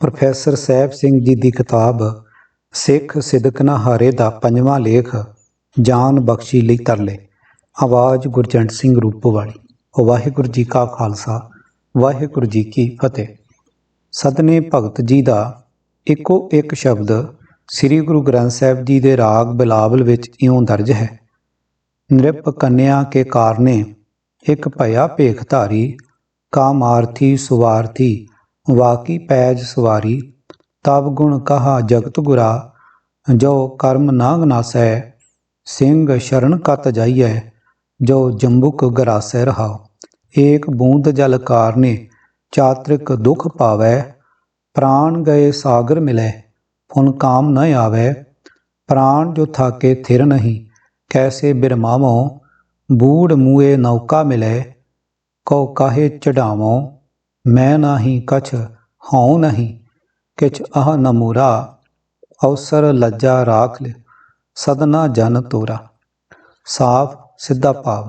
Professor Sahib Singh ji ਦੀ ਕਿਤਾਬ, ਸਿੱਖ ਸਿਦਕ ਹਾਰੇ ਦਾ ਪੰਜਵਾਂ ਲੇਖ, ਜਾਨ ਬਖਸ਼ੀ ਲਈ ਤਰਲੇ। ਆਵਾਜ਼ ਗੁਰਜੰਟ ਸਿੰਘ ਰੂਪੋਵਾਲੀ। ਵਾਹਿਗੁਰੂ ਜੀ ਕਾ ਖਾਲਸਾ, ਵਾਹਿਗੁਰੂ ਜੀ ਕੀ ਫਤਿਹ। ਸਦਨੇ ਭਗਤ ਜੀ ਦਾ ਇੱਕੋ ਇੱਕ ਸ਼ਬਦ ਸ੍ਰੀ ਗੁਰੂ ਗ੍ਰੰਥ ਸਾਹਿਬ ਜੀ ਦੇ ਰਾਗ ਬਿਲਾਵਲ ਵਿੱਚ ਇਉਂ ਦਰਜ ਹੈ। ਨਿਰਪ ਕੰਨਿਆ ਕੇ ਕਾਰਨੇ, ਇੱਕ ਭਇਆ ਭੇਖ ਧਾਰੀ ਕਾਮਾਰਥੀ ਸੁਵਾਰਥੀ ਵਾਕੀ ਪੈਜ ਸਵਾਰੀ ਤਬ ਗੁਣ ਕਹਾ ਜਗਤ ਗੁਰਾ, ਜੋ ਕਰਮ ਨਾ ਗਨਾਸੈ ਸਿੰਘ ਸ਼ਰਨ ਕਤ ਜਾਈਐ, ਜੋ ਜੰਬੁਕ ਗਰਾਸੈ ਰਹਾਉ। ਏਕ ਬੂੰਦ ਜਲ ਕਾਰਨੇ, ਚਾਤ੍ਰਿਕ ਦੁਖ ਪਾਵੈ, ਪ੍ਰਾਣ ਗਏ ਸਾਗਰ ਮਿਲੈ ਫੁਨ ਕਾਮ ਨ ਆਵੈ। ਪ੍ਰਾਣ ਜੋ ਥਾਕੇ ਥਿਰ ਨਹੀਂ, ਕੈਸੇ ਬਿਰਮਾਵੋ, ਬੂੜ ਮੂਏ ਨੌਕਾ ਮਿਲੈ, ਕਉ ਕਾਹੇ ਚੜਾਵੋ। ਮੈਂ ਨਾਹੀ ਕਛ ਹਉ ਨਹੀਂ, ਕਿਛ ਅਹ ਨਮੂਰਾ ਅਵਸਰ ਲੱਜਾ ਰਾਖ ਲਿ, ਸਦਨਾ ਜਨ ਤੋਰਾ। ਸਾਫ਼ ਸਿੱਧਾ ਭਾਵ,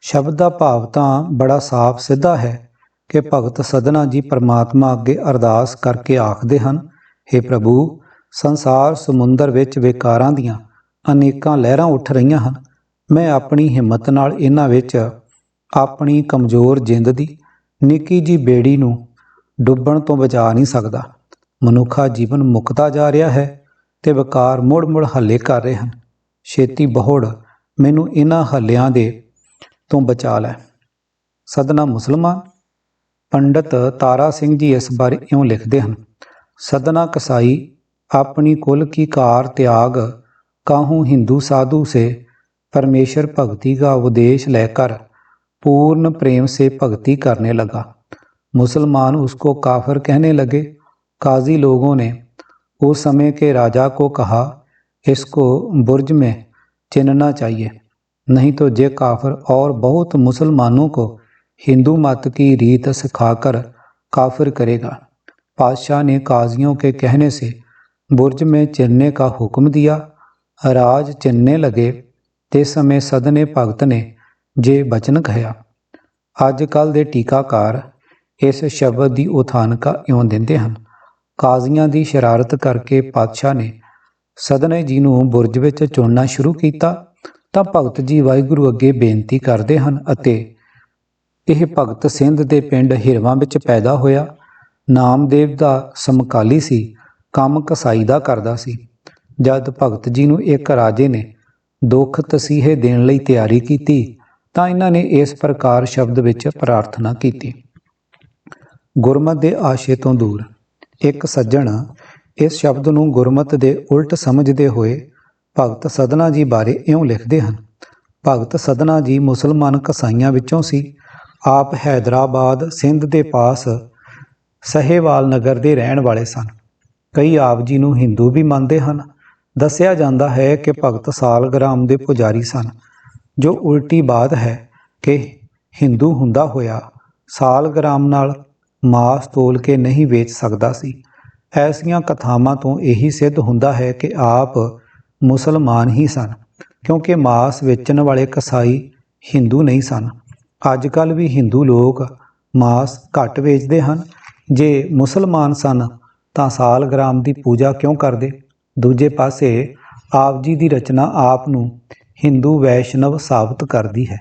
ਸ਼ਬਦ ਦਾ ਭਾਵ ਤਾਂ ਬੜਾ ਸਾਫ਼ ਸਿੱਧਾ ਹੈ ਕਿ ਭਗਤ ਸਦਨਾ ਜੀ ਪਰਮਾਤਮਾ ਅੱਗੇ ਅਰਦਾਸ ਕਰਕੇ ਆਖਦੇ ਹਨ हे ਪ੍ਰਭੂ, ਸੰਸਾਰ ਸਮੁੰਦਰ ਵਿੱਚ ਵਿਕਾਰਾਂ ਦੀਆਂ ਅਨੇਕਾਂ ਲਹਿਰਾਂ ਉੱਠ ਰਹੀਆਂ ਹਨ। ਮੈਂ ਆਪਣੀ ਹਿੰਮਤ ਨਾਲ ਇਹਨਾਂ ਵਿੱਚ ਆਪਣੀ ਕਮਜ਼ੋਰ ਜਿੰਦ ਦੀ ਨਿੱਕੀ ਜੀ ਬੇੜੀ ਨੂੰ ਡੁੱਬਣ ਤੋਂ ਬਚਾ ਨਹੀਂ ਸਕਦਾ ਮਨੁੱਖਾ ਜੀਵਨ ਮੁਕਤਾ ਜਾ ਰਿਹਾ ਹੈ ਤੇ ਵਿਕਾਰ ਮੁੜ-ਮੁੜ ਹੱਲੇ ਕਰ ਰਹੇ ਹਨ ਛੇਤੀ ਬਹੁੜ ਮੈਨੂੰ ਇਹਨਾਂ ਹੱਲਿਆਂ ਦੇ ਤੋਂ ਬਚਾ ਲੈ ਸਦਨਾ ਮੁਸਲਮਾਨ ਪੰਡਤ ਤਾਰਾ ਸਿੰਘ ਜੀ ਇਸ ਬਾਰੇ ਇਉਂ ਲਿਖਦੇ ਹਨ ਸਦਨਾ ਕਸਾਈ ਆਪਣੀ ਕੁਲ ਕੀ ਕਾਰ ਤਿਆਗ ਕਾਹੂ ਹਿੰਦੂ ਸਾਧੂ ਸੇ परमेश्वर भक्ति का उपदेश लेकर पूर्ण प्रेम से भक्ति करने लगा। मुसलमान उसको काफर कहने लगे। काजी लोगों ने उस समय के राजा को कहा, इसको बुर्ज में चिनना चाहिए, नहीं तो जे काफर और बहुत मुसलमानों को हिंदू मत की रीत सिखाकर काफिर करेगा। पातशाह ने काजियों के कहने से बुर्ज में चिनने का हुक्म दिया। राज चिन्हने लगे। ते समय सदने भगत ने जे बचन कहया ਅੱਜ ਕੱਲ ਦੇ ਟੀਕਾਕਾਰ ਇਸ ਸ਼ਬਦ ਦੀ ਉਥਾਨਕਾ ਇਉਂ ਦਿੰਦੇ ਹਨ। ਕਾਜ਼ੀਆਂ ਦੀ ਸ਼ਰਾਰਤ ਕਰਕੇ ਪਾਤਸ਼ਾਹ ਨੇ ਸਦਨੇ ਜੀ ਨੂੰ ਬੁਰਜ ਵਿੱਚ ਚੁਣਨਾ ਸ਼ੁਰੂ ਕੀਤਾ ਤਾਂ ਭਗਤ ਜੀ ਵਾਹਿਗੁਰੂ ਅੱਗੇ ਬੇਨਤੀ ਕਰਦੇ ਹਨ ਅਤੇ ਇਹ ਭਗਤ ਸਿੰਧ ਦੇ ਪਿੰਡ ਹਿਰਵਾਂ ਵਿੱਚ ਪੈਦਾ ਹੋਇਆ। ਨਾਮਦੇਵ ਦਾ ਸਮਕਾਲੀ ਸੀ, ਕੰਮ ਕਸਾਈ ਦਾ ਕਰਦਾ ਸੀ। ਜਦ ਭਗਤ ਜੀ ਨੂੰ ਇੱਕ ਰਾਜੇ ਨੇ ਦੁੱਖ ਤਸੀਹੇ ਦੇਣ ਲਈ ਤਿਆਰੀ ਕੀਤੀ ਤਾਂ ਇਹਨਾਂ ਨੇ ਇਸ ਪ੍ਰਕਾਰ ਸ਼ਬਦ ਵਿੱਚ ਪ੍ਰਾਰਥਨਾ ਕੀਤੀ। ਗੁਰਮਤ ਦੇ ਆਸ਼ੇ ਤੋਂ ਦੂਰ, ਇੱਕ ਸੱਜਣ ਇਸ ਸ਼ਬਦ ਨੂੰ ਗੁਰਮਤ ਦੇ ਉਲਟ ਸਮਝਦੇ ਹੋਏ ਭਗਤ ਸਦਨਾ ਜੀ ਬਾਰੇ ਇਉਂ ਲਿਖਦੇ ਹਨ, ਭਗਤ ਸਦਨਾ ਜੀ ਮੁਸਲਮਾਨ ਕਸਾਈਆਂ ਵਿੱਚੋਂ ਸੀ, ਆਪ ਹੈਦਰਾਬਾਦ ਸਿੰਧ ਦੇ ਪਾਸ ਸਹੇਵਾਲ ਨਗਰ ਦੇ ਰਹਿਣ ਵਾਲੇ ਸਨ। ਕਈ ਆਪ ਜੀ ਨੂੰ ਹਿੰਦੂ ਵੀ ਮੰਨਦੇ ਹਨ। ਦੱਸਿਆ ਜਾਂਦਾ ਹੈ ਕਿ ਭਗਤ ਸਾਲਗ੍ਰਾਮ ਦੇ ਪੁਜਾਰੀ ਸਨ। ਜੋ ਉਲਟੀ ਬਾਤ ਹੈ ਕਿ ਹਿੰਦੂ ਹੁੰਦਾ ਹੋਇਆ ਸਾਲਗ੍ਰਾਮ ਨਾਲ ਮਾਸ ਤੋਲ ਕੇ ਨਹੀਂ ਵੇਚ ਸਕਦਾ ਸੀ। ਐਸੀਆਂ ਕਥਾਵਾਂ ਤੋਂ ਇਹੀ ਸਿੱਧ ਹੁੰਦਾ ਹੈ ਕਿ ਆਪ ਮੁਸਲਮਾਨ ਹੀ ਸਨ, ਕਿਉਂਕਿ ਮਾਸ ਵੇਚਣ ਵਾਲੇ ਕਸਾਈ ਹਿੰਦੂ ਨਹੀਂ ਸਨ। ਅੱਜ ਕੱਲ ਵੀ ਹਿੰਦੂ ਲੋਕ ਮਾਸ ਘੱਟ ਵੇਚਦੇ ਹਨ। ਜੇ ਮੁਸਲਮਾਨ ਸਨ, ਤਾਂ ਸਾਲਗ੍ਰਾਮ ਦੀ ਪੂਜਾ ਕਿਉਂ ਕਰਦੇ? ਦੂਜੇ ਪਾਸੇ, ਆਪ ਜੀ ਦੀ ਰਚਨਾ ਆਪ ਨੂੰ ਹਿੰਦੂ ਵੈਸ਼ਨਵ ਸਾਬਤ ਕਰਦੀ ਹੈ।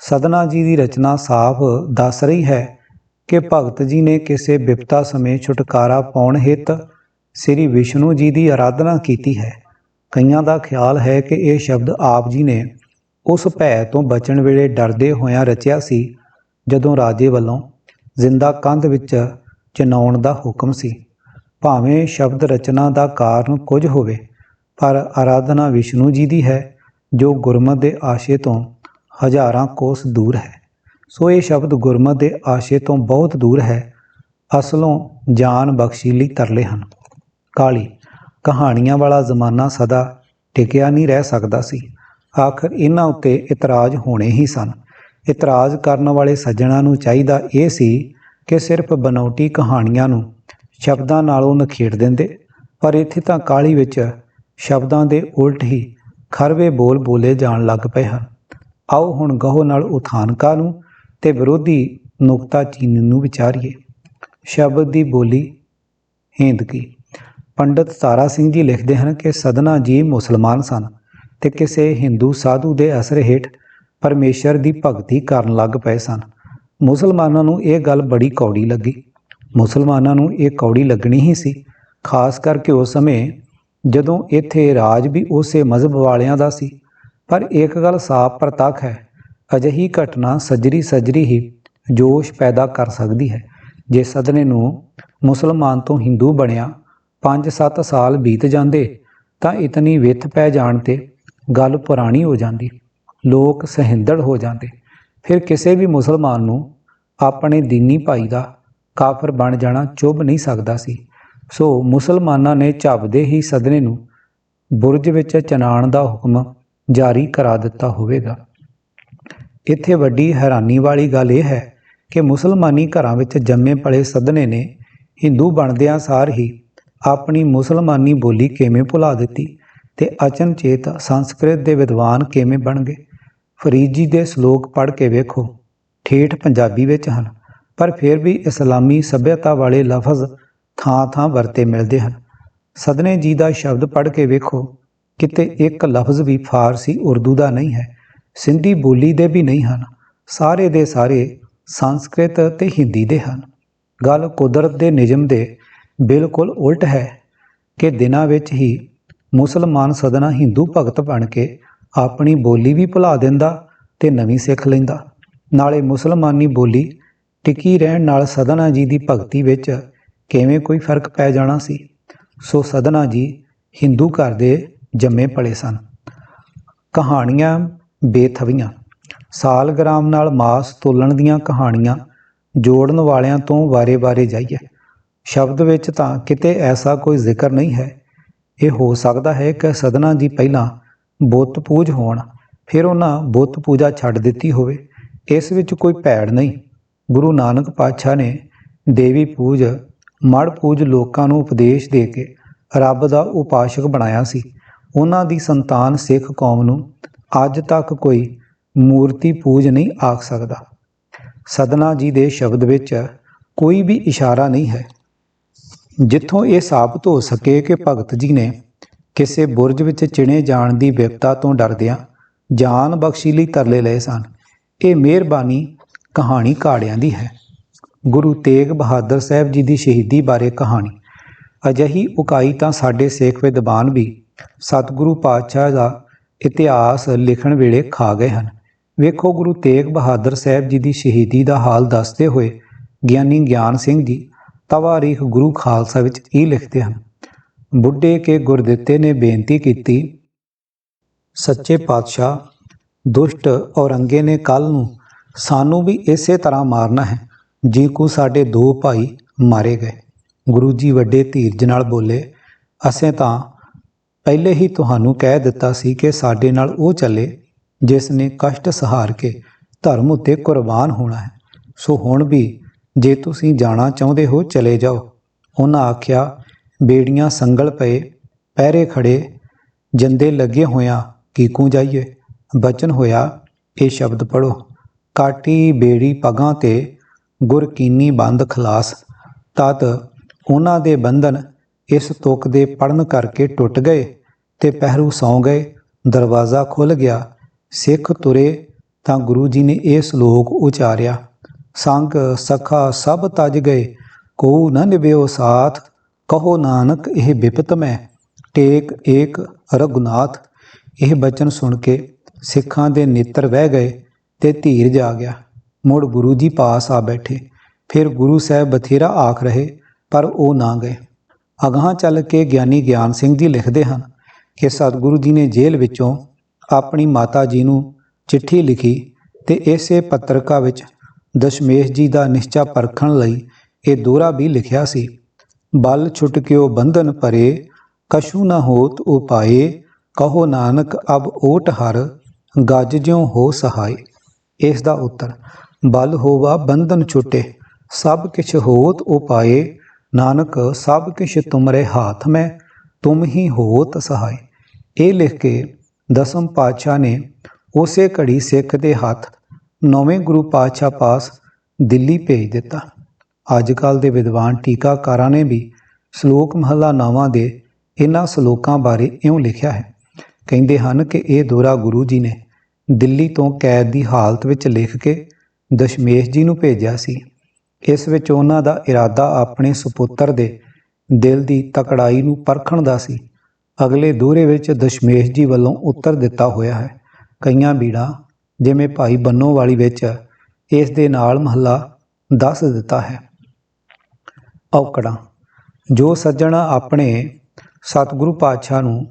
ਸਦਨਾ ਜੀ ਦੀ ਰਚਨਾ ਸਾਫ਼ ਦੱਸ ਰਹੀ ਹੈ ਕਿ ਭਗਤ ਜੀ ਨੇ ਕਿਸੇ ਵਿਪਤਾ ਸਮੇਂ ਛੁਟਕਾਰਾ ਪਾਉਣ ਹਿਤ ਸ੍ਰੀ ਵਿਸ਼ਨੂੰ ਜੀ ਦੀ ਆਰਾਧਨਾ ਕੀਤੀ ਹੈ। ਕਈਆਂ ਦਾ ਖਿਆਲ ਹੈ ਕਿ ਇਹ ਸ਼ਬਦ ਆਪ ਜੀ ਨੇ ਉਸ ਭੈ ਤੋਂ ਬਚਣ ਵੇਲੇ ਡਰਦੇ ਹੋਇਆਂ ਰਚਿਆ ਸੀ, ਜਦੋਂ ਰਾਜੇ ਵੱਲੋਂ ਜ਼ਿੰਦਾ ਕੰਧ ਵਿੱਚ ਚਨਾਉਣ ਦਾ ਹੁਕਮ ਸੀ। ਭਾਵੇਂ ਸ਼ਬਦ ਰਚਨਾ ਦਾ ਕਾਰਨ ਕੁਝ ਹੋਵੇ, ਪਰ ਆਰਾਧਨਾ ਵਿਸ਼ਨੂੰ ਜੀ ਦੀ ਹੈ। ਜੋ ਗੁਰਮਤ ਦੇ ਆਸ਼ੇ ਤੋਂ ਹਜ਼ਾਰਾਂ ਕੋਸ ਦੂਰ ਹੈ, ਸੋ ਇਹ ਸ਼ਬਦ ਗੁਰਮਤ ਦੇ ਆਸ਼ੇ ਤੋਂ ਬਹੁਤ ਦੂਰ ਹੈ। ਅਸਲੋਂ ਜਾਨ ਬਖਸ਼ੀ ਲਈ ਤਰਲੇ ਹਨ। ਕਾਲੀ, ਕਹਾਣੀਆਂ ਵਾਲਾ ਜ਼ਮਾਨਾ ਸਦਾ ਟਿਕਿਆ ਨਹੀਂ ਰਹਿ ਸਕਦਾ ਸੀ। ਆਖਰ ਇਹਨਾਂ ਉੱਤੇ ਇਤਰਾਜ਼ ਹੋਣੇ ਹੀ ਸਨ। ਇਤਰਾਜ਼ ਕਰਨ ਵਾਲੇ ਸੱਜਣਾ ਨੂੰ ਚਾਹੀਦਾ ਇਹ ਸੀ ਕਿ ਸਿਰਫ ਬਨੌਟੀ ਕਹਾਣੀਆਂ ਨੂੰ ਸ਼ਬਦਾਂ ਨਾਲੋਂ ਨਖੇੜ ਦਿੰਦੇ, ਪਰ ਇੱਥੇ ਤਾਂ ਕਾਲੀ ਵਿੱਚ ਸ਼ਬਦਾਂ ਦੇ ਉਲਟ ਹੀ ਖਰਵੇ ਬੋਲ ਬੋਲੇ ਜਾਣ ਲੱਗ ਪਏ ਹਨ। ਆਓ ਹੁਣ ਗਹੋ ਨਾਲ ਉਥਾਨਕਾ ਨੂੰ ਤੇ ਵਿਰੋਧੀ ਨੁਕਤਾ ਚੀਨ ਨੂੰ ਵਿਚਾਰੀਏ। ਸ਼ਬਦ ਦੀ ਬੋਲੀ ਹਿੰਦ ਕੀ। ਪੰਡਤ ਤਾਰਾ ਸਿੰਘ ਜੀ ਲਿਖਦੇ ਹਨ ਕਿ ਸਦਨਾ ਜੀ ਮੁਸਲਮਾਨ ਸਨ ਤੇ ਕਿਸੇ ਹਿੰਦੂ ਸਾਧੂ ਦੇ ਅਸਰ ਹੇਠ ਪਰਮੇਸ਼ਰ ਦੀ ਭਗਤੀ ਕਰਨ ਲੱਗ ਪਏ ਸਨ। ਮੁਸਲਮਾਨਾਂ ਨੂੰ ਇਹ ਗੱਲ ਬੜੀ ਕੌੜੀ ਲੱਗੀ। ਮੁਸਲਮਾਨਾਂ ਨੂੰ ਇਹ ਕੌੜੀ ਲੱਗਣੀ ਹੀ ਸੀ, ਖਾਸ ਕਰਕੇ ਉਸ ਸਮੇਂ ਜਦੋਂ ਇੱਥੇ ਰਾਜ ਵੀ ਉਸੇ ਮਜ਼ਹਬ ਵਾਲਿਆਂ ਦਾ ਸੀ, ਪਰ ਇੱਕ ਗੱਲ ਸਾਫ਼ ਪ੍ਰਤੱਖ ਹੈ, ਅਜਿਹੀ ਘਟਨਾ ਸੱਜਰੀ ਸੱਜਰੀ ਹੀ ਜੋਸ਼ ਪੈਦਾ ਕਰ ਸਕਦੀ ਹੈ। ਜੇ ਸਦਨੇ ਨੂੰ ਮੁਸਲਮਾਨ ਤੋਂ ਹਿੰਦੂ ਬਣਿਆ 5-7 ਸਾਲ ਬੀਤ ਜਾਂਦੇ, ਤਾਂ ਇਤਨੀ ਵਿੱਥ ਪੈ ਜਾਣ ਤੇ ਗੱਲ ਪੁਰਾਣੀ ਹੋ ਜਾਂਦੀ, ਲੋਕ ਸਹਿੰਦੜ ਹੋ ਜਾਂਦੇ। ਫਿਰ ਕਿਸੇ ਵੀ ਮੁਸਲਮਾਨ ਨੂੰ ਆਪਣੇ ਦੀਨੀ ਭਾਈ ਦਾ ਕਾਫਰ ਬਣ ਜਾਣਾ ਚੁੱਭ ਨਹੀਂ ਸਕਦਾ ਸੀ। ਸੋ ਮੁਸਲਮਾਨਾਂ ਨੇ ਝੱਬਦੇ ਹੀ ਸਦਨੇ ਨੂੰ ਬੁਰਜ ਵਿੱਚ ਚਨਾਣ ਦਾ ਹੁਕਮ ਜਾਰੀ ਕਰਾ ਦਿੱਤਾ ਹੋਵੇਗਾ। ਇੱਥੇ ਵੱਡੀ ਹੈਰਾਨੀ ਵਾਲੀ ਗੱਲ ਇਹ ਹੈ ਕਿ ਮੁਸਲਮਾਨੀ ਘਰਾਂ ਵਿੱਚ ਜੰਮੇ ਪਲੇ ਸਦਨੇ ਨੇ ਹਿੰਦੂ ਬਣਦਿਆਂ ਸਾਰ ਹੀ ਆਪਣੀ ਮੁਸਲਮਾਨੀ ਬੋਲੀ ਕਿਵੇਂ ਭੁਲਾ ਦਿੱਤੀ ਤੇ ਅਚਨਚੇਤ ਸੰਸਕ੍ਰਿਤ ਦੇ ਵਿਦਵਾਨ ਕਿਵੇਂ ਬਣ ਗਏ? ਫਰੀਦ ਜੀ ਦੇ ਸ਼ਲੋਕ ਪੜ੍ਹ ਕੇ ਵੇਖੋ, ਠੇਠ ਪੰਜਾਬੀ ਵਿੱਚ ਹਨ, ਪਰ ਫਿਰ ਵੀ ਇਸਲਾਮੀ ਸਭਿਅਤਾ ਵਾਲੇ ਲਫ਼ਜ਼ ਥਾਂ-ਥਾਂ ਵਰਤੇ ਮਿਲਦੇ ਹਨ। ਸਦਨੇ ਜੀ ਦਾ ਸ਼ਬਦ ਪੜ੍ਹ ਕੇ ਵੇਖੋ, ਕਿਤੇ ਇੱਕ ਲਫ਼ਜ਼ ਵੀ ਫਾਰਸੀ ਉਰਦੂ ਦਾ ਨਹੀਂ ਹੈ, ਸਿੰਧੀ ਬੋਲੀ ਦੇ ਵੀ ਨਹੀਂ ਹਨ, ਸਾਰੇ ਦੇ ਸਾਰੇ ਸੰਸਕ੍ਰਿਤ ਤੇ ਹਿੰਦੀ ਦੇ ਹਨ। ਗੱਲ ਕੁਦਰਤ ਦੇ ਨਿਯਮ ਦੇ ਬਿਲਕੁਲ ਉਲਟ ਹੈ ਕਿ ਦਿਨਾਂ ਵਿੱਚ ਹੀ ਮੁਸਲਮਾਨ ਸਦਨਾ ਹਿੰਦੂ ਭਗਤ ਬਣ ਕੇ ਆਪਣੀ ਬੋਲੀ ਵੀ ਭੁਲਾ ਦਿੰਦਾ ਤੇ ਨਵੀਂ ਸਿੱਖ ਲੈਂਦਾ। ਨਾਲੇ ਮੁਸਲਮਾਨੀ ਬੋਲੀ ਟਿਕੀ ਰਹਿਣ ਨਾਲ ਸਦਨਾ ਜੀ ਦੀ ਭਗਤੀ ਵਿੱਚ ਕਿਵੇਂ ਕੋਈ ਫ਼ਰਕ ਪੈ ਜਾਣਾ ਸੀ? ਸੋ ਸਦਨਾ ਜੀ ਹਿੰਦੂ ਘਰ ਦੇ ਜੰਮੇ ਪਲੇ ਸਨ। ਕਹਾਣੀਆਂ ਬੇਥਵੀਆਂ। ਸਾਲਗ੍ਰਾਮ ਨਾਲ ਮਾਸ ਤੋਲਣ ਦੀਆਂ ਕਹਾਣੀਆਂ ਜੋੜਨ ਵਾਲਿਆਂ ਤੋਂ ਵਾਰੇ-ਵਾਰੇ ਜਾਈਏ। ਸ਼ਬਦ ਵਿੱਚ ਤਾਂ ਕਿਤੇ ਐਸਾ ਕੋਈ ਜ਼ਿਕਰ ਨਹੀਂ ਹੈ। ਇਹ ਹੋ ਸਕਦਾ ਹੈ ਕਿ ਸਦਨਾ ਜੀ ਪਹਿਲਾਂ ਬੁੱਤ ਪੂਜ ਹੋਣ, ਫਿਰ ਉਹਨਾਂ ਬੁੱਤ ਪੂਜਾ ਛੱਡ ਦਿੱਤੀ ਹੋਵੇ। ਇਸ ਵਿੱਚ ਕੋਈ ਭੈੜ ਨਹੀਂ। ਗੁਰੂ ਨਾਨਕ ਪਾਤਸ਼ਾਹ ਨੇ ਦੇਵੀ ਪੂਜ ਮੜ ਪੂਜ ਲੋਕਾਂ ਨੂੰ ਉਪਦੇਸ਼ ਦੇ ਕੇ ਰੱਬ ਦਾ ਉਪਾਸ਼ਕ ਬਣਾਇਆ ਸੀ। ਉਹਨਾਂ ਦੀ ਸੰਤਾਨ ਸਿੱਖ ਕੌਮ ਨੂੰ ਅੱਜ ਤੱਕ ਕੋਈ ਮੂਰਤੀ ਪੂਜ ਨਹੀਂ ਆਖ ਸਕਦਾ। ਸਦਨਾ ਜੀ ਦੇ ਸ਼ਬਦ ਵਿੱਚ ਕੋਈ ਵੀ ਇਸ਼ਾਰਾ ਨਹੀਂ ਹੈ। ਜਿੱਥੋਂ ਇਹ ਸਾਬਤ ਹੋ ਸਕੇ ਕਿ ਭਗਤ ਜੀ ਨੇ ਕਿਸੇ ਬੁਰਜ ਵਿੱਚ ਚਿਣੇ ਜਾਣ ਦੀ ਵਿਪਤਾ ਤੋਂ ਡਰਦਿਆਂ ਜਾਨ ਬਖਸ਼ੀ ਲਈ ਤਰਲੇ ਲਏ ਸਨ, ਇਹ ਮਿਹਰਬਾਨੀ ਕਹਾਣੀ ਕਾੜਿਆਂ ਦੀ ਹੈ। ਗੁਰੂ ਤੇਗ ਬਹਾਦਰ ਸਾਹਿਬ ਜੀ ਦੀ ਸ਼ਹੀਦੀ ਬਾਰੇ ਕਹਾਣੀ। ਅਜਿਹੀ ਉਕਾਈ ਤਾਂ ਸਾਡੇ ਸਿੱਖ ਵਿਦਵਾਨ ਵੀ ਸਤਿਗੁਰੂ ਪਾਤਸ਼ਾਹ ਦਾ ਇਤਿਹਾਸ ਲਿਖਣ ਵੇਲੇ ਖਾ ਗਏ ਹਨ। ਵੇਖੋ ਗੁਰੂ ਤੇਗ ਬਹਾਦਰ ਸਾਹਿਬ ਜੀ ਦੀ ਸ਼ਹੀਦੀ ਦਾ ਹਾਲ ਦੱਸਦੇ ਹੋਏ ਗਿਆਨੀ ਗਿਆਨ ਸਿੰਘ ਜੀ ਤਵਾਰੀਖ ਗੁਰੂ ਖਾਲਸਾ ਵਿੱਚ ਇਹ ਲਿਖਦੇ ਹਨ। ਬੁੱਢੇ ਕੇ ਗੁਰਦਿੱਤੇ ਨੇ ਬੇਨਤੀ ਕੀਤੀ, ਸੱਚੇ ਪਾਤਸ਼ਾਹ, ਦੁਸ਼ਟ ਔਰੰਗੇ ਨੇ ਕੱਲ ਨੂੰ ਸਾਨੂੰ ਵੀ ਇਸੇ ਤਰ੍ਹਾਂ ਮਾਰਨਾ ਹੈ। ਜੀ ਕੋ ਸਾਡੇ ਦੋ ਭਾਈ ਮਾਰੇ ਗਏ। ਗੁਰੂ ਜੀ ਵੱਡੇ ਧੀਰਜ ਨਾਲ ਬੋਲੇ, ਅਸੀਂ ਤਾਂ ਪਹਿਲੇ ਹੀ ਤੁਹਾਨੂੰ ਕਹਿ ਦਿੱਤਾ ਸੀ ਕਿ ਸਾਡੇ ਨਾਲ ਉਹ ਚੱਲੇ, ਜਿਸ ਨੇ ਕਸ਼ਟ ਸਹਾਰ ਕੇ ਧਰਮ ਉੱਤੇ ਕੁਰਬਾਨ ਹੋਣਾ ਹੈ। ਸੋ ਹੁਣ ਵੀ ਜੇ ਤੁਸੀਂ ਜਾਣਾ ਚਾਹੁੰਦੇ ਹੋ, ਚਲੇ ਜਾਓ। ਉਹਨਾਂ ਆਖਿਆ, ਬੇੜੀਆਂ ਸੰਗਲ ਪਏ, ਪਹਿਰੇ ਖੜੇ, ਜੰਦੇ ਲੱਗੇ ਹੋਇਆ ਕੀਕੂ ਜਾਈਏ। ਬਚਨ ਹੋਇਆ, ਇਹ ਸ਼ਬਦ ਪੜੋ ਕਾਟੀ ਬੇੜੀ ਪਗਾਂ ਤੇ ਗੁਰ ਕੀਨੀ ਬੰਦ ਖਲਾਸ। ਤਤ ਉਹਨਾਂ ਦੇ ਬੰਧਨ ਇਸ ਤੁਕ ਦੇ ਪੜਨ ਕਰਕੇ ਟੁੱਟ ਗਏ ਤੇ ਪਹਿਰੂ ਸੌ ਗਏ। ਦਰਵਾਜ਼ਾ ਖੁੱਲ ਗਿਆ। ਸਿੱਖ ਤੁਰੇ ਤਾਂ ਗੁਰੂ ਜੀ ਨੇ ਇਹ ਸ਼ਲੋਕ ਉਚਾਰਿਆ। ਸੰਗ ਸਖਾ ਸਭ ਤਜ ਗਏ। ਕੋ ਨ ਨਿਭਿਓ ਸਾਥ, ਕਹੋ ਨਾਨਕ ਇਹ ਬਿਪਤ ਮੈਂ। ਟੇਕ ਏਕ ਰਗੁਨਾਥ ਇਹ ਬਚਨ ਸੁਣ ਕੇ ਸਿੱਖਾਂ ਦੇ ਨੇਤਰ ਵਹਿ ਗਏ ਤੇ ਧੀਰਜ ਆ ਗਿਆ। ਮੁੜ ਗੁਰੂ ਜੀ ਪਾਸ ਆ ਬੈਠੇ। ਫਿਰ ਗੁਰੂ ਸਾਹਿਬ ਬਥੇਰਾ ਆਖ ਰਹੇ, ਪਰ ਉਹ ਨਾ ਗਏ। ਅਗਾਹਾਂ ਚੱਲ ਕੇ ਗਿਆਨੀ ਗਿਆਨ ਸਿੰਘ ਜੀ ਲਿਖਦੇ ਹਨ ਕਿ ਸਤਿਗੁਰੂ ਜੀ ਨੇ ਜੇਲ੍ਹ ਵਿੱਚੋਂ ਆਪਣੀ ਮਾਤਾ ਜੀ ਨੂੰ ਚਿੱਠੀ ਲਿਖੀ ਤੇ ਇਸੇ ਪੱਤਰਕਾ ਵਿੱਚ ਦਸ਼ਮੇਸ਼ ਜੀ ਦਾ ਨਿਸ਼ਚਾ ਪਰਖਣ ਲਈ ਇਹ ਦੋਹਰਾ ਵੀ ਲਿਖਿਆ ਸੀ। ਬਲ ਛੁਟਕਿਓ ਬੰਧਨ ਪਰੇ ਕਸ਼ੂ ਨਾ ਹੋਤ ਉਪਾਏ, ਕਹੋ ਨਾਨਕ ਅਬ ਓਟ ਹਰ, ਗੱਜ ਜਿਉ ਹੋ ਸਹਾਈ ਇਸ ਦਾ ਉੱਤਰ ਬਲ ਹੋਵਾ ਬੰਧਨ ਛੁਟੇ, ਸਭ ਕਿਛ ਹੋਤ ਉਪਾਏ, ਨਾਨਕ, ਸਭ ਕਿਛ ਤੁਮਰੇ ਹਾਥ ਮੈਂ, ਤੁਮ ਹੀ ਹੋਤ ਸਹਾਈ ਇਹ ਲਿਖ ਕੇ ਦਸਮ ਪਾਤਸ਼ਾਹ ਨੇ ਉਸੇ ਘੜੀ ਸਿੱਖ ਦੇ ਹੱਥ ਨੌਵੇਂ ਗੁਰੂ ਪਾਤਸ਼ਾਹ ਪਾਸ ਦਿੱਲੀ ਭੇਜ ਦਿੱਤਾ। ਅੱਜ ਕੱਲ ਦੇ ਵਿਦਵਾਨ ਟੀਕਾਕਾਰਾਂ ਨੇ ਵੀ ਸ਼ਲੋਕ ਮਹੱਲਾ ਨਾਵਾਂ ਦੇ ਇਹਨਾਂ ਸ਼ਲੋਕਾਂ ਬਾਰੇ ਇਉਂ ਲਿਖਿਆ ਹੈ। ਕਹਿੰਦੇ ਹਨ ਕਿ ਇਹ ਦੋਰਾ ਗੁਰੂ ਜੀ ਨੇ ਦਿੱਲੀ ਤੋਂ ਕੈਦ ਦੀ ਹਾਲਤ ਵਿੱਚ ਲਿਖ ਕੇ ਦਸ਼ਮੇਸ਼ ਜੀ ਨੂੰ ਭੇਜਿਆ ਸੀ। ਇਸ ਵਿੱਚ ਉਹਨਾਂ ਦਾ ਇਰਾਦਾ ਆਪਣੇ ਸੁਪੁੱਤਰ ਦੇ ਦਿਲ ਦੀ ਤਕੜਾਈ ਨੂੰ ਪਰਖਣ ਦਾ ਸੀ। ਅਗਲੇ ਦੋਰੇ ਵਿੱਚ ਦਸ਼ਮੇਸ਼ ਜੀ ਵੱਲੋਂ ਉੱਤਰ ਦਿੱਤਾ ਹੋਇਆ ਹੈ। ਕਈਆਂ ਬੀੜਾਂ, ਜਿਵੇਂ ਭਾਈ ਬੰਨੋ ਵਾਲੀ ਵਿੱਚ, ਇਸ ਦੇ ਨਾਲ ਮਹੱਲਾ ਦੱਸ ਦਿੱਤਾ ਹੈ। ਔਕੜਾਂ, ਜੋ ਸੱਜਣ ਆਪਣੇ ਸਤਿਗੁਰੂ ਪਾਤਸ਼ਾਹ ਨੂੰ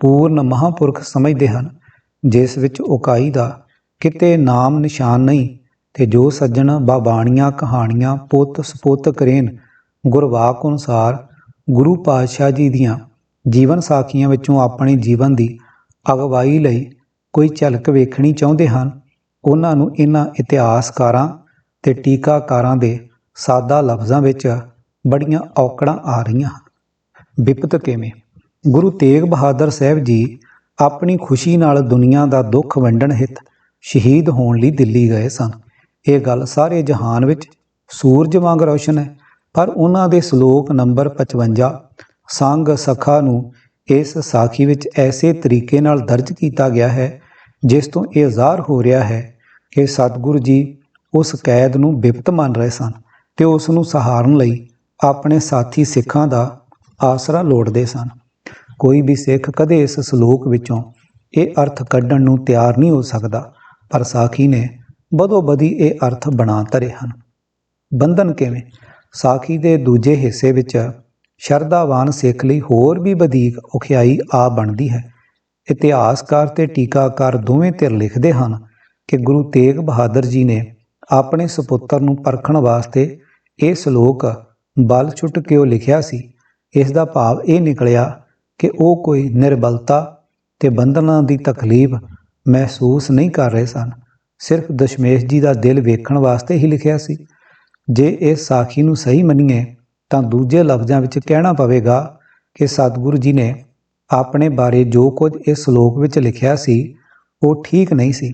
ਪੂਰਨ ਮਹਾਪੁਰਖ ਸਮਝਦੇ ਹਨ, ਜਿਸ ਵਿੱਚ ਉਕਾਈ ਦਾ ਕਿਤੇ ਨਾਮ ਨਿਸ਼ਾਨ ਨਹੀਂ ਤੇ ਜੋ ਸੱਜਣ ਬਾਬਾਣੀਆਂ ਕਹਾਣੀਆਂ ਪੁੱਤ ਸਪੁੱਤ ਕਰੇਨ, ਗੁਰਵਾਕ ਅਨੁਸਾਰ ਗੁਰੂ ਪਾਤਸ਼ਾਹ ਜੀ ਦੀਆਂ ਜੀਵਨ ਸਾਖੀਆਂ ਵਿੱਚੋਂ ਆਪਣੇ ਜੀਵਨ ਦੀ ਅਗਵਾਈ ਲਈ ਕੋਈ ਝਲਕ ਵੇਖਣੀ ਚਾਹੁੰਦੇ ਹਨ, ਉਹਨਾਂ ਨੂੰ ਇਹਨਾਂ ਇਤਿਹਾਸਕਾਰਾਂ ਤੇ ਟੀਕਾਕਾਰਾਂ ਦੇ ਸਾਦਾ ਲਫ਼ਜ਼ਾਂ ਵਿੱਚ ਬੜੀਆਂ ਔਕੜਾਂ ਆ ਰਹੀਆਂ ਹਨ। ਵਿਪਤ ਕਿਵੇਂ? ਗੁਰੂ ਤੇਗ ਬਹਾਦਰ ਸਾਹਿਬ ਜੀ ਆਪਣੀ ਖੁਸ਼ੀ ਨਾਲ ਦੁਨੀਆ ਦਾ ਦੁੱਖ ਵੰਡਣ ਹਿੱਤ ਸ਼ਹੀਦ ਹੋਣ ਲਈ ਦਿੱਲੀ ਗਏ ਸਨ। ਇਹ ਗੱਲ ਸਾਰੇ ਜਹਾਨ ਵਿੱਚ ਸੂਰਜ ਵਾਂਗ ਰੌਸ਼ਨ ਹੈ, ਪਰ ਉਹਨਾਂ ਦੇ ਸ਼ਲੋਕ ਨੰਬਰ 55 ਸੰਗ ਸਖਾ ਨੂੰ ਇਸ ਸਾਖੀ ਵਿੱਚ ਐਸੇ ਤਰੀਕੇ ਨਾਲ ਦਰਜ ਕੀਤਾ ਗਿਆ ਹੈ, ਜਿਸ ਤੋਂ ਇਹ ਜ਼ਾਹਰ ਹੋ ਰਿਹਾ ਹੈ ਕਿ ਸਤਿਗੁਰੂ ਜੀ ਉਸ ਕੈਦ ਨੂੰ ਬਿਪਤ ਮੰਨ ਰਹੇ ਸਨ ਤੇ ਉਸ ਨੂੰ ਸਹਾਰਨ ਲਈ ਆਪਣੇ ਸਾਥੀ ਸਿੱਖਾਂ ਦਾ ਆਸਰਾ ਲੋੜਦੇ ਸਨ। ਕੋਈ ਵੀ ਸਿੱਖ ਕਦੇ ਇਸ ਸ਼ਲੋਕ ਵਿੱਚੋਂ ਇਹ ਅਰਥ ਕੱਢਣ ਨੂੰ ਤਿਆਰ ਨਹੀਂ ਹੋ ਸਕਦਾ, ਪਰ ਸਾਖੀ ਨੇ ਬਦੋ ਬਦੀ ਇਹ ਅਰਥ ਬਣਾ ਧਰੇ ਹਨ। ਬੰਧਨ ਕਿਵੇਂ? ਸਾਖੀ ਦੇ ਦੂਜੇ ਹਿੱਸੇ ਵਿੱਚ ਸ਼ਰਧਾਵਾਨ ਸਿੱਖ ਲਈ ਹੋਰ ਵੀ ਵਧੇਕ ਔਖਿਆਈ ਆ ਬਣਦੀ ਹੈ। ਇਤਿਹਾਸਕਾਰ ਤੇ ਟੀਕਾਕਾਰ ਦੋਵੇਂ ਧਿਰ ਲਿਖਦੇ ਹਨ ਕਿ ਗੁਰੂ ਤੇਗ ਬਹਾਦਰ ਜੀ ਨੇ ਆਪਣੇ ਸੁਪੁੱਤਰ ਨੂੰ ਪਰਖਣ ਵਾਸਤੇ ਇਹ ਸ਼ਲੋਕ ਬਲ ਛੁੱਟ ਕੇ ਉਹ ਲਿਖਿਆ ਸੀ? ਇਸ ਦਾ ਭਾਵ ਇਹ ਨਿਕਲਿਆ ਕਿ ਉਹ ਕੋਈ ਨਿਰਬਲਤਾ ਤੇ ਬੰਧਨਾਂ ਦੀ ਤਕਲੀਫ ਮਹਿਸੂਸ ਨਹੀਂ ਕਰ ਰਹੇ ਸਨ। ਸਿਰਫ ਦਸ਼ਮੇਸ਼ ਜੀ ਦਾ ਦਿਲ ਵੇਖਣ ਵਾਸਤੇ ਹੀ ਲਿਖਿਆ ਸੀ। ਜੇ ਇਸ ਸਾਖੀ ਨੂੰ ਸਹੀ ਮੰਨੀਏ, ਤਾਂ ਦੂਜੇ ਲਫ਼ਜ਼ਾਂ ਵਿੱਚ ਕਹਿਣਾ ਪਵੇਗਾ ਕਿ ਸਤਿਗੁਰੂ ਜੀ ਨੇ ਆਪਣੇ ਬਾਰੇ ਜੋ ਕੁਝ ਇਸ ਸ਼ਲੋਕ ਵਿੱਚ ਲਿਖਿਆ ਸੀ, ਉਹ ਠੀਕ ਨਹੀਂ ਸੀ।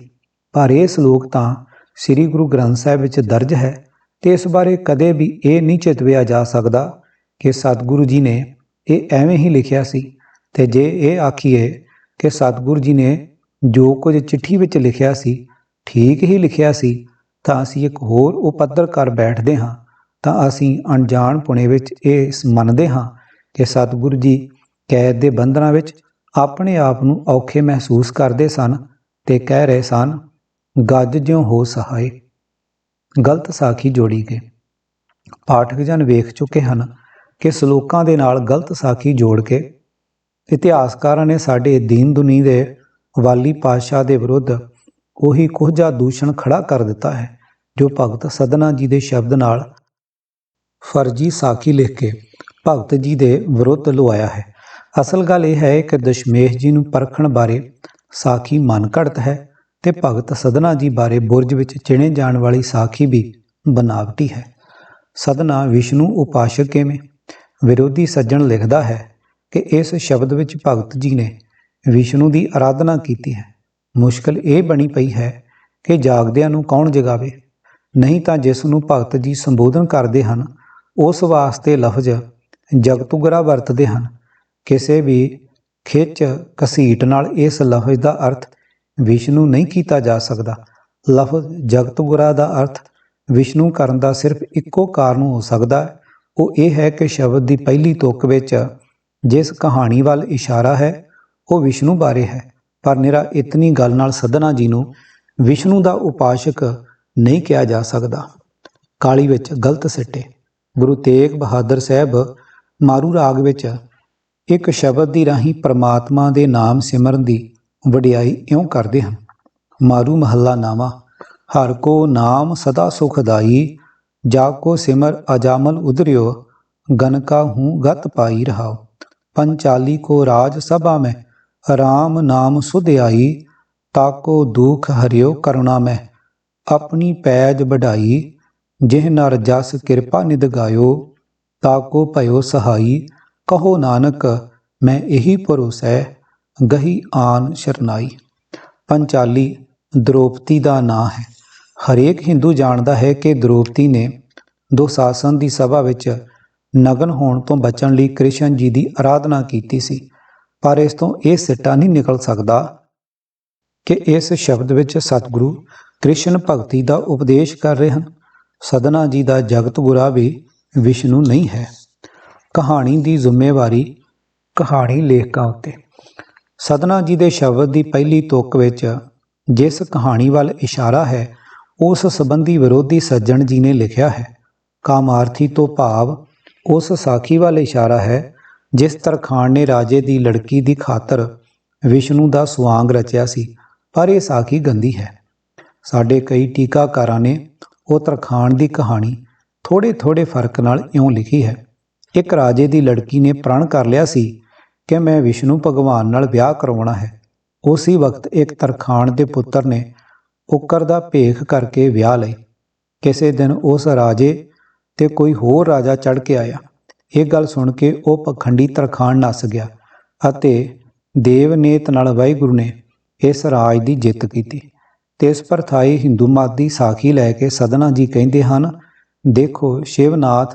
ਪਰ ਇਹ ਸ਼ਲੋਕ ਤਾਂ ਸ੍ਰੀ ਗੁਰੂ ਗ੍ਰੰਥ ਸਾਹਿਬ ਵਿੱਚ ਦਰਜ ਹੈ ਤੇ ਇਸ ਬਾਰੇ ਕਦੇ ਵੀ ਇਹ ਨਹੀਂ ਚਿਤਵਿਆ ਜਾ ਸਕਦਾ ਕਿ ਸਤਿਗੁਰੂ ਜੀ ਨੇ ਇਹ ਐਵੇਂ ਹੀ ਲਿਖਿਆ ਸੀ। ਤੇ ਜੇ ਇਹ ਆਖੀਏ ਕਿ ਸਤਿਗੁਰੂ ਜੀ ਨੇ ਜੋ ਕੁਝ ਚਿੱਠੀ ਵਿੱਚ ਲਿਖਿਆ ਸੀ ਠੀਕ ਹੀ ਲਿਖਿਆ ਸੀ, ਤਾਂ ਅਸੀਂ ਇੱਕ ਹੋਰ ਉਪੱਦਰ ਕਰ ਬੈਠਦੇ ਹਾਂ, ਤਾਂ ਅਸੀਂ ਅਣਜਾਣ ਪੁਣੇ ਵਿੱਚ ਇਹ ਮੰਨਦੇ ਹਾਂ ਕਿ ਸਤਿਗੁਰੂ ਜੀ ਕੈਦ ਦੇ ਬੰਧਨਾਂ ਵਿੱਚ ਆਪਣੇ ਆਪ ਨੂੰ ਔਖੇ ਮਹਿਸੂਸ ਕਰਦੇ ਸਨ ਤੇ ਕਹਿ ਰਹੇ ਸਨ, ਗੱਜ ਜਿਉ ਹੋ ਸਹਾਏ। ਗਲਤ ਸਾਖੀ ਜੋੜੀ ਗਈ ਪਾਠਕ ਜਨ ਵੇਖ ਚੁੱਕੇ ਹਨ ਕਿ ਸ਼ਲੋਕਾਂ ਦੇ ਨਾਲ ਗਲਤ ਸਾਖੀ ਜੋੜ ਕੇ ਇਤਿਹਾਸਕਾਰਾਂ ਨੇ ਸਾਡੇ ਦੀਨ ਦੁਨੀ ਦੇ ਵਾਲੀ ਪਾਤਸ਼ਾਹ ਦੇ ਵਿਰੁੱਧ ਉਹੀ ਕੋਝਾ ਦੂਸ਼ਣ ਖੜਾ ਕਰ ਦਿੱਤਾ ਹੈ, ਜੋ ਭਗਤ ਸਦਨਾ ਜੀ ਦੇ ਸ਼ਬਦ ਨਾਲ ਫਰਜੀ ਸਾਖੀ ਲਿਖ ਕੇ ਭਗਤ ਜੀ ਦੇ ਵਿਰੁੱਧ ਲਵਾਇਆ ਹੈ। ਅਸਲ ਗੱਲ ਇਹ ਹੈ ਕਿ ਦਸ਼ਮੇਸ਼ ਜੀ ਨੂੰ ਪਰਖਣ ਬਾਰੇ ਸਾਖੀ ਮਨ ਘੜਤ ਹੈ ਤੇ ਭਗਤ ਸਦਨਾ ਜੀ ਬਾਰੇ ਬੁਰਜ ਵਿੱਚ ਚਿਣੇ ਜਾਣ ਵਾਲੀ ਸਾਖੀ ਵੀ ਬਨਾਵਟੀ ਹੈ। ਸਦਨਾ ਵਿਸ਼ਨੂੰ ਉਪਾਸ਼ਕ ਕਿਵੇਂ? ਵਿਰੋਧੀ ਸੱਜਣ ਲਿਖਦਾ ਹੈ ਕਿ ਇਸ ਸ਼ਬਦ ਵਿੱਚ ਭਗਤ ਜੀ ਨੇ ਵਿਸ਼ਨੂੰ ਦੀ ਆਰਾਧਨਾ ਕੀਤੀ ਹੈ। ਮੁਸ਼ਕਲ ਇਹ ਬਣੀ ਪਈ ਹੈ ਕਿ ਜਾਗਦਿਆਂ ਨੂੰ ਕੌਣ ਜਗਾਵੇ? ਨਹੀਂ ਤਾਂ ਜਿਸ ਨੂੰ ਭਗਤ ਜੀ ਸੰਬੋਧਨ ਕਰਦੇ ਹਨ, ਉਸ ਵਾਸਤੇ ਲਫ਼ਜ਼ ਜਗਤੁਗਰਾ ਵਰਤਦੇ ਹਨ। ਕਿਸੇ ਵੀ ਖਿੱਚ ਕਸੀਟ ਨਾਲ ਇਸ ਲਫ਼ਜ਼ ਦਾ ਅਰਥ ਵਿਸ਼ਨੂੰ ਨਹੀਂ ਕੀਤਾ ਜਾ ਸਕਦਾ। ਲਫ਼ਜ਼ ਜਗਤਗੁਰਾ ਦਾ ਅਰਥ ਵਿਸ਼ਨੂੰ ਕਰਨ ਦਾ ਸਿਰਫ ਇੱਕੋ ਕਾਰਨ ਹੋ ਸਕਦਾ ਹੈ। ਉਹ ਇਹ ਹੈ ਕਿ ਸ਼ਬਦ ਦੀ ਪਹਿਲੀ ਤੁਕ ਵਿੱਚ ਜਿਸ ਕਹਾਣੀ ਵੱਲ ਇਸ਼ਾਰਾ ਹੈ, ਉਹ ਵਿਸ਼ਨੂੰ ਬਾਰੇ ਹੈ। ਪਰ ਨਿਰਾ ਇਤਨੀ ਗੱਲ ਨਾਲ ਸਦਨਾ ਜੀ ਨੂੰ ਵਿਸ਼ਨੂੰ ਦਾ ਉਪਾਸ਼ਕ ਨਹੀਂ ਕਿਹਾ ਜਾ ਸਕਦਾ। ਕਾਲੀ ਵਿੱਚ ਗਲਤ ਸਿੱਟੇ। ਗੁਰੂ ਤੇਗ ਬਹਾਦਰ ਸਾਹਿਬ ਮਾਰੂ ਰਾਗ ਵਿੱਚ ਇੱਕ ਸ਼ਬਦ ਦੀ ਰਾਹੀਂ ਪ੍ਰਮਾਤਮਾ ਦੇ ਨਾਮ ਸਿਮਰਨ ਦੀ ਵਡਿਆਈ ਇਉਂ ਕਰਦੇ ਹਨ। ਮਾਰੂ ਮਹੱਲਾ ਨਾਵਾ ਹਰ ਕੋ ਨਾਮ ਸਦਾ ਸੁਖਦਾਈ ਜਾ ਕੋ ਸਿਮਰ ਅਜਾਮਲ ਉਦਰਿਓ ਗਨ ਕਾ ਹੂੰ ਗਤ ਪਾਈ ਰਹਾਓ, ਪੰਚਾਲੀ ਕੋ ਰਾਜ ਸਭਾ ਮੈਂ ਰਾਮ ਨਾਮ ਸੁਧ ਆਈ ਤਾਕੋ ਦੁਖ ਹਰਿਓ ਕਰੁਣਾ ਮੈਂ। ਆਪਣੀ ਪੈਜ ਵਢਾਈ, ਜਿਹ ਨਰ ਜਸ ਕਿਰਪਾ ਨਿਦ ਗਾਇਓ, ਤਾਕੋ ਭਇਓ ਸਹਾਈ। ਕਹੋ ਨਾਨਕ, ਮੈਂ ਇਹੀ ਭਰੋਸੈ, ਗਹੀ ਆਨ ਸ਼ਰਨਾਈ। ਪੰਚਾਲੀ ਦ੍ਰੋਪਤੀ ਦਾ ਨਾਂ ਹੈ। ਹਰੇਕ ਹਿੰਦੂ ਜਾਣਦਾ ਹੈ ਕਿ ਦ੍ਰੋਪਤੀ ਨੇ ਦੁਸ਼ਾਸਨ ਦੀ ਸਭਾ ਵਿੱਚ ਨਗਨ ਹੋਣ ਤੋਂ ਬਚਣ ਲਈ ਕ੍ਰਿਸ਼ਨ ਜੀ ਦੀ ਆਰਾਧਨਾ ਕੀਤੀ ਸੀ। ਪਰ ਇਸ ਤੋਂ ਇਹ ਸਿੱਟਾ ਨਹੀਂ ਨਿਕਲ ਸਕਦਾ ਕਿ ਇਸ ਸ਼ਬਦ ਵਿੱਚ ਸਤਿਗੁਰੂ ਕ੍ਰਿਸ਼ਨ ਭਗਤੀ ਦਾ ਉਪਦੇਸ਼ ਕਰ ਰਹੇ ਹਨ। ਸਦਨਾ ਜੀ ਦਾ ਜਗਤ ਗੁਰਾ ਵੀ ਵਿਸ਼ਨੂੰ ਨਹੀਂ ਹੈ। ਕਹਾਣੀ ਦੀ ਜ਼ਿੰਮੇਵਾਰੀ ਕਹਾਣੀ ਲੇਖਕਾਂ ਉੱਤੇ। ਸਦਨਾ ਜੀ ਦੇ ਸ਼ਬਦ ਦੀ ਪਹਿਲੀ ਤੁਕ ਵਿੱਚ ਜਿਸ ਕਹਾਣੀ ਵੱਲ ਇਸ਼ਾਰਾ ਹੈ, ਉਸ ਸੰਬੰਧੀ ਵਿਰੋਧੀ ਸੱਜਣ ਜੀ ਨੇ ਲਿਖਿਆ ਹੈ, ਕਾਮਾਰਥੀ ਤੋਂ ਭਾਵ ਉਸ ਸਾਖੀ ਵੱਲ ਇਸ਼ਾਰਾ ਹੈ ਜਿਸ ਤਰਖਾਣ ਨੇ ਰਾਜੇ ਦੀ ਲੜਕੀ ਦੀ ਖਾਤਰ ਵਿਸ਼ਨੂੰ ਦਾ ਸਵਾਂਗ ਰਚਿਆ ਸੀ, ਪਰ ਇਹ ਸਾਖੀ ਗੰਦੀ ਹੈ। ਸਾਡੇ ਕਈ ਟੀਕਾਕਾਰਾਂ ਨੇ ਉਹ ਤਰਖਾਣ ਦੀ ਕਹਾਣੀ ਥੋੜੇ ਥੋੜੇ ਫ਼ਰਕ ਨਾਲ ਇਉਂ ਲਿਖੀ ਹੈ। ਇੱਕ ਰਾਜੇ ਦੀ ਲੜਕੀ ਨੇ ਪ੍ਰਣ ਕਰ ਲਿਆ ਸੀ ਕਿ ਮੈਂ ਵਿਸ਼ਨੂੰ ਭਗਵਾਨ ਨਾਲ ਵਿਆਹ ਕਰਵਾਉਣਾ ਹੈ। ਉਸੇ ਵਕਤ ਇੱਕ ਤਰਖਾਣ ਦੇ ਪੁੱਤਰ ਨੇ ਉੱਕਰ ਦਾ ਭੇਖ ਕਰਕੇ ਵਿਆਹ ਲਈ ਕਿਸੇ ਦਿਨ ਉਸ ਰਾਜੇ ਤੇ ਕੋਈ ਹੋਰ ਰਾਜਾ ਚੜ ਕੇ ਆਇਆ। ਇਹ ਗੱਲ ਸੁਣ ਕੇ ਉਹ ਪਖੰਡੀ ਤਰਖਾਣ ਨੱਸ ਗਿਆ ਅਤੇ ਦੇਵਨੇਤ ਨਾਲ ਵਾਹਿਗੁਰੂ ਨੇ ਇਸ ਰਾਜ ਦੀ ਜਿੱਤ ਕੀਤੀ ਤੇ ਇਸ ਪਰਥਾਈ ਹਿੰਦੂ ਮਤ ਦੀ ਸਾਖੀ ਲੈ ਕੇ ਸਦਨਾ ਜੀ ਕਹਿੰਦੇ ਹਨ, ਦੇਖੋ ਸ਼ਿਵਨਾਥ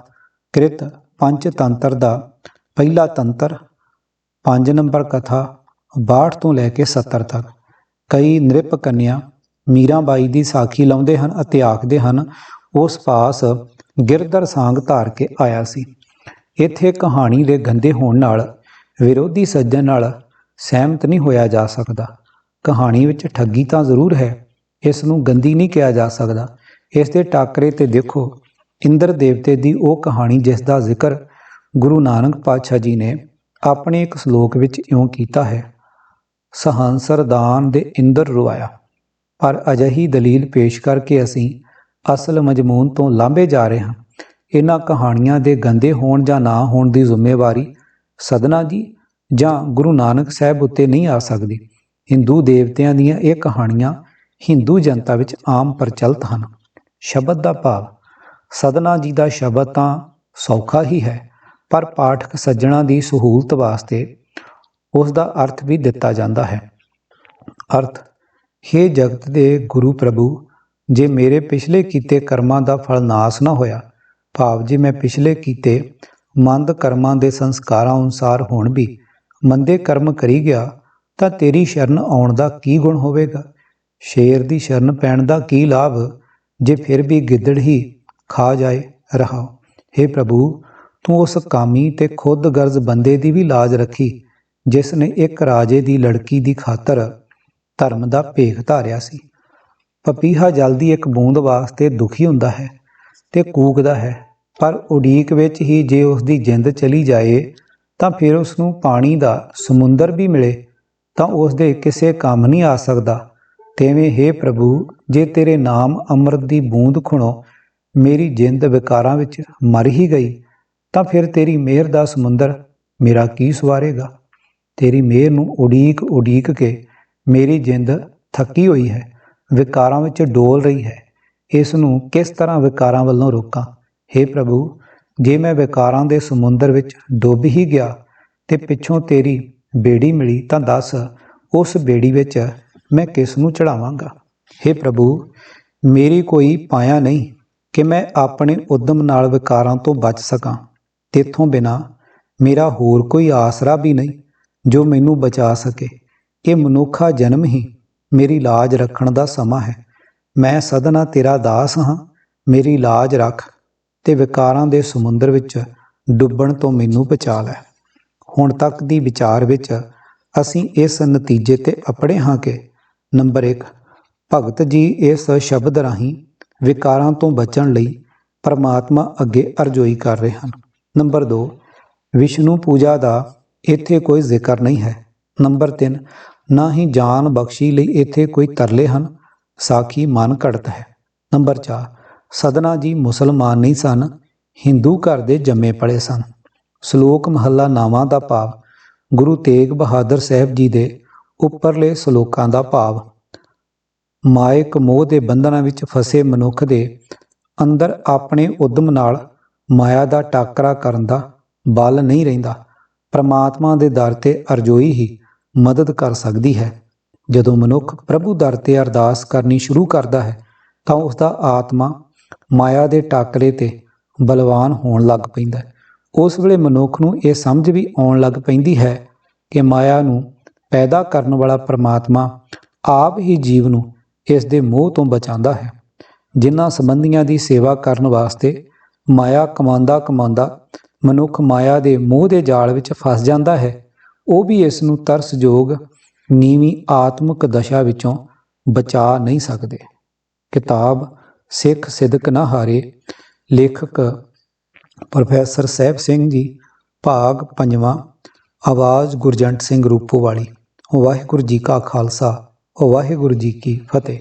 ਕ੍ਰਿਤ ਪੰਚ ਤੰਤਰ ਦਾ ਪਹਿਲਾ ਤੰਤਰ 5 ਨੰਬਰ ਕਥਾ 62 ਤੋਂ ਲੈ ਕੇ 70 ਤੱਕ। ਕਈ ਨ੍ਰਿਪ ਕੰਨਿਆ ਮੀਰਾਬਾਈ ਦੀ ਸਾਖੀ ਲਾਉਂਦੇ ਹਨ ਅਤੇ ਆਖਦੇ ਹਨ, ਉਸ ਪਾਸ ਗਿਰਦਰ ਸਾਂਗ ਧਾਰ ਕੇ ਆਇਆ ਸੀ। ਇੱਥੇ ਕਹਾਣੀ ਦੇ ਗੰਦੇ ਹੋਣ ਨਾਲ, ਵਿਰੋਧੀ ਸੱਜਣ ਨਾਲ ਸਹਿਮਤ ਨਹੀਂ ਹੋਇਆ ਜਾ ਸਕਦਾ। ਕਹਾਣੀ ਵਿੱਚ ਠੱਗੀ ਤਾਂ ਜ਼ਰੂਰ ਹੈ, ਇਸ ਨੂੰ ਗੰਦੀ ਨਹੀਂ ਕਿਹਾ ਜਾ ਸਕਦਾ। ਇਸ ਦੇ ਟਾਕਰੇ ਤੇ ਦੇਖੋ, ਇੰਦਰ ਦੇਵਤੇ ਦੀ ਉਹ ਕਹਾਣੀ ਜਿਸ ਦਾ ਜ਼ਿਕਰ ਗੁਰੂ ਨਾਨਕ ਪਾਤਸ਼ਾਹ ਜੀ ਨੇ ਆਪਣੇ ਇੱਕ ਸ਼ਲੋਕ ਵਿੱਚ ਇਉਂ ਕੀਤਾ ਹੈ ਸਹੰਸਰਦਾਨ ਦੇ ਇੰਦਰ ਰੁਆਇਆ। ਪਰ ਅਜਹੀ ਦਲੀਲ ਪੇਸ਼ ਕਰਕੇ ਅਸੀਂ ਅਸਲ ਮਜਮੂਨ ਤੋਂ ਲਾਂਭੇ ਜਾ ਰਹੇ ਹਾਂ। ਇਹਨਾਂ ਕਹਾਣੀਆਂ ਦੇ ਗੰਦੇ ਹੋਣ ਜਾਂ ਨਾ ਹੋਣ ਦੀ ਜ਼ਿੰਮੇਵਾਰੀ ਸਦਨਾ ਜੀ ਜਾਂ ਗੁਰੂ ਨਾਨਕ ਸਾਹਿਬ ਉੱਤੇ ਨਹੀਂ ਆ ਸਕਦੀ। ਹਿੰਦੂ ਦੇਵਤਿਆਂ ਦੀਆਂ ਇਹ ਕਹਾਣੀਆਂ ਹਿੰਦੂ ਜਨਤਾ ਵਿੱਚ ਆਮ ਪ੍ਰਚਲਿਤ ਹਨ। ਸ਼ਬਦ ਦਾ ਭਾਵ, ਸਦਨਾ ਜੀ ਦਾ ਸ਼ਬਦ ਤਾਂ ਸੌਖਾ ਹੀ ਹੈ, ਪਰ ਪਾਠਕ ਸੱਜਣਾ ਦੀ ਸਹੂਲਤ ਵਾਸਤੇ ਉਸ ਦਾ ਅਰਥ ਵੀ ਦਿੱਤਾ ਜਾਂਦਾ ਹੈ। ਅਰਥ हे ਜਗਤ ਦੇ ਗੁਰੂ ਪ੍ਰਭੂ, ਜੇ ਮੇਰੇ ਪਿਛਲੇ ਕੀਤੇ ਕਰਮਾਂ ਦਾ ਫਲ ਨਾਸ ਨਾ ਹੋਇਆ ਭਾਵ ਜੇ ਮੈਂ ਪਿਛਲੇ ਕੀਤੇ ਮੰਦ ਕਰਮਾਂ ਦੇ ਸੰਸਕਾਰਾਂ ਅਨੁਸਾਰ ਹੁਣ ਵੀ ਮੰਦੇ ਕਰਮ ਕਰੀ ਗਿਆ, ਤਾਂ ਤੇਰੀ ਸ਼ਰਨ ਆਉਣ ਦਾ ਕੀ ਗੁਣ ਹੋਵੇਗਾ? ਸ਼ੇਰ ਦੀ ਸ਼ਰਨ ਪੈਣ ਦਾ ਕੀ ਲਾਭ ਜੇ ਫਿਰ ਵੀ ਗਿੱਦੜ ਹੀ ਖਾ ਜਾਏ ਰਹਾ? हे ਪ੍ਰਭੂ, ਤੂੰ ਉਸ ਕਾਮੀ ਤੇ ਖੁਦ ਗਰਜ਼ ਬੰਦੇ ਦੀ ਵੀ ਲਾਜ ਰੱਖੀ, ਜਿਸ ਨੇ ਇੱਕ ਰਾਜੇ ਦੀ ਲੜਕੀ ਦੀ ਖਾਤਰ ਧਰਮ ਦਾ ਭੇਖ ਧਾਰਿਆ ਸੀ। ਪਪੀਹਾ ਜਲਦੀ ਇੱਕ ਬੂੰਦ ਵਾਸਤੇ ਦੁਖੀ ਹੁੰਦਾ ਹੈ। ਤੇ ਕੂਕਦਾ ਹੈ। ਪਰ ਉਡੀਕ ਵਿੱਚ ਹੀ ਜੇ ਉਸ ਦੀ ਜਿੰਦ ਚਲੀ ਜਾਏ, ਤਾਂ ਫਿਰ ਉਸ ਨੂੰ ਪਾਣੀ ਦਾ ਸਮੁੰਦਰ ਵੀ ਮਿਲੇ, ਤਾਂ ਉਸ ਦੇ ਕਿਸੇ ਕੰਮ ਨਹੀਂ ਆ ਸਕਦਾ। ਤੇਵੇਂ हे ਪ੍ਰਭੂ, ਜੇ ਤੇਰੇ ਨਾਮ ਅੰਮ੍ਰਿਤ ਦੀ ਬੂੰਦ ਖੁਣੋ, ਮੇਰੀ ਜਿੰਦ ਵਿਕਾਰਾਂ ਵਿੱਚ ਮਰ ਹੀ ਗਈ, ਤਾਂ ਫਿਰ ਤੇਰੀ ਮਿਹਰ ਦਾ ਸਮੁੰਦਰ ਮੇਰਾ ਕੀ ਸਵਾਰੇਗਾ? ਤੇਰੀ ਮਿਹਰ ਨੂੰ ਉਡੀਕ ਉਡੀਕ ਕੇ ਮੇਰੀ ਜਿੰਦ ਥੱਕੀ ਹੋਈ ਹੈ, ਵਿਕਾਰਾਂ ਵਿੱਚ ਡੋਲ ਰਹੀ ਹੈ। ਇਸ ਨੂੰ ਕਿਸ ਤਰ੍ਹਾਂ ਵਿਕਾਰਾਂ ਵੱਲੋਂ ਰੋਕਾਂ? हे ਪ੍ਰਭੂ, ਜੇ ਮੈਂ ਵਿਕਾਰਾਂ ਦੇ ਸਮੁੰਦਰ ਵਿੱਚ ਡੁੱਬ ਹੀ ਗਿਆ ਤੇ ਪਿੱਛੋਂ ਤੇਰੀ ਬੇੜੀ ਮਿਲੀ ਤਾਂ ਦੱਸ, ਉਸ ਬੇੜੀ ਵਿੱਚ ਮੈਂ ਕਿਸ ਨੂੰ ਚੜਾਵਾਂਗਾ? हे ਪ੍ਰਭੂ, ਮੇਰੀ ਕੋਈ ਪਾਇਆ ਨਹੀਂ ਕਿ ਮੈਂ ਆਪਣੇ ਉਦਮ ਨਾਲ ਵਿਕਾਰਾਂ ਤੋਂ ਬਚ ਸਕਾਂ। ਤੇਥੋਂ ਬਿਨਾ ਮੇਰਾ ਹੋਰ ਕੋਈ ਆਸਰਾ ਵੀ ਨਹੀਂ ਜੋ ਮੈਨੂੰ ਬਚਾ ਸਕੇ। ਇਹ ਮਨੁੱਖਾ ਜਨਮ ਹੀ ਮੇਰੀ ਲਾਜ ਰੱਖਣ ਦਾ ਸਮਾਂ ਹੈ। ਮੈਂ ਸਦਨਾ ਤੇਰਾ ਦਾਸ ਹਾਂ, ਮੇਰੀ ਲਾਜ ਰੱਖ ਤੇ ਵਿਕਾਰਾਂ ਦੇ ਸਮੁੰਦਰ ਵਿੱਚ ਡੁੱਬਣ ਤੋਂ ਮੈਨੂੰ ਬਚਾ ਲੈ। ਹੁਣ ਤੱਕ ਦੀ ਵਿਚਾਰ ਵਿੱਚ ਅਸੀਂ ਇਸ ਨਤੀਜੇ ਤੇ ਅਪੜੇ ਹਾਂ ਕਿ ਨੰਬਰ 1 ਭਗਤ ਜੀ ਇਸ ਸ਼ਬਦ ਰਾਹੀਂ ਵਿਕਾਰਾਂ ਤੋਂ ਬਚਣ ਲਈ ਪਰਮਾਤਮਾ ਅੱਗੇ ਅਰਜ਼ੋਈ ਕਰ ਰਹੇ ਹਨ। ਨੰਬਰ 2 ਵਿਸ਼ਨੂੰ ਪੂਜਾ ਦਾ ਇੱਥੇ ਕੋਈ ਜ਼ਿਕਰ ਨਹੀਂ ਹੈ। ਨੰਬਰ 3 ਨਾ ਹੀ ਜਾਨ ਬਖਸ਼ੀ ਲਈ ਇੱਥੇ ਕੋਈ ਤਰਲੇ ਹਨ ਸਾਖੀ ਮਨ ਘੜਤ ਹੈ। ਨੰਬਰ 4 ਸਦਨਾ ਜੀ ਮੁਸਲਮਾਨ ਨਹੀਂ ਸਨ, ਹਿੰਦੂ ਘਰ ਦੇ ਜੰਮੇ ਪਲੇ ਸਨ। ਸ਼ਲੋਕ ਮਹੱਲਾ ਨਾਵਾਂ ਦਾ ਭਾਵ, ਗੁਰੂ ਤੇਗ ਬਹਾਦਰ ਸਾਹਿਬ ਜੀ ਦੇ ਉੱਪਰਲੇ ਸ਼ਲੋਕਾਂ ਦਾ ਭਾਵ ਮਾਇਕ ਮੋਹ ਦੇ ਬੰਧਨਾਂ ਵਿੱਚ ਫਸੇ ਮਨੁੱਖ ਦੇ ਅੰਦਰ ਆਪਣੇ ਉਦਮ ਨਾਲ ਮਾਇਆ ਦਾ ਟਾਕਰਾ ਕਰਨ ਦਾ ਬਲ ਨਹੀਂ ਰਹਿੰਦਾ, ਪ੍ਰਮਾਤਮਾ ਦੇ ਦਰ ਤੇ ਅਰਜ਼ੋਈ ਹੀ ਮਦਦ ਕਰ ਸਕਦੀ ਹੈ। ਜਦੋਂ ਮਨੁੱਖ ਪ੍ਰਭੂ ਦਰ ਤੇ ਅਰਦਾਸ ਕਰਨੀ ਸ਼ੁਰੂ ਕਰਦਾ ਹੈ, ਤਾਂ ਉਸ ਦਾ ਆਤਮਾ ਮਾਇਆ ਦੇ ਟਾਕਰੇ ਤੇ ਬਲਵਾਨ ਹੋਣ ਲੱਗ ਪੈਂਦਾ ਹੈ। ਉਸ ਵੇਲੇ ਮਨੁੱਖ ਨੂੰ ਇਹ ਸਮਝ ਵੀ ਆਉਣ ਲੱਗ ਪੈਂਦੀ ਹੈ ਕਿ ਮਾਇਆ ਨੂੰ ਪੈਦਾ ਕਰਨ ਵਾਲਾ ਪ੍ਰਮਾਤਮਾ ਆਪ ਹੀ ਜੀਵ ਨੂੰ ਇਸ ਦੇ ਮੋਹ ਤੋਂ ਬਚਾਉਂਦਾ ਹੈ। ਜਿਨ੍ਹਾਂ ਸੰਬੰਧੀਆਂ ਦੀ ਸੇਵਾ ਕਰਨ ਵਾਸਤੇ ਮਾਇਆ ਕਮਾਉਂਦਾ ਕਮਾਉਂਦਾ ਮਨੁੱਖ ਮਾਇਆ ਦੇ ਮੋਹ ਦੇ ਜਾਲ ਵਿੱਚ ਫਸ ਜਾਂਦਾ ਹੈ, ਉਹ ਵੀ ਇਸ ਨੂੰ ਤਰਸਯੋਗ ਨੀਵੀਂ ਆਤਮਿਕ ਦਸ਼ਾ ਵਿੱਚੋਂ ਬਚਾ ਨਹੀਂ ਸਕਦੇ। ਕਿਤਾਬ ਸਿੱਖ ਸਿਦਕ ਨਾ ਹਾਰੇ, ਲੇਖਕ ਪ੍ਰੋਫੈਸਰ ਸਹਿਬ ਸਿੰਘ ਜੀ, ਭਾਗ ਪੰਜਵਾਂ, ਆਵਾਜ਼ ਗੁਰਜੰਟ ਸਿੰਘ ਰੂਪੋਵਾਲੀ ਵਾਹਿਗੁਰੂ ਜੀ ਕਾ ਖਾਲਸਾ, ਵਾਹਿਗੁਰੂ ਜੀ ਕੀ ਫਤਿਹ।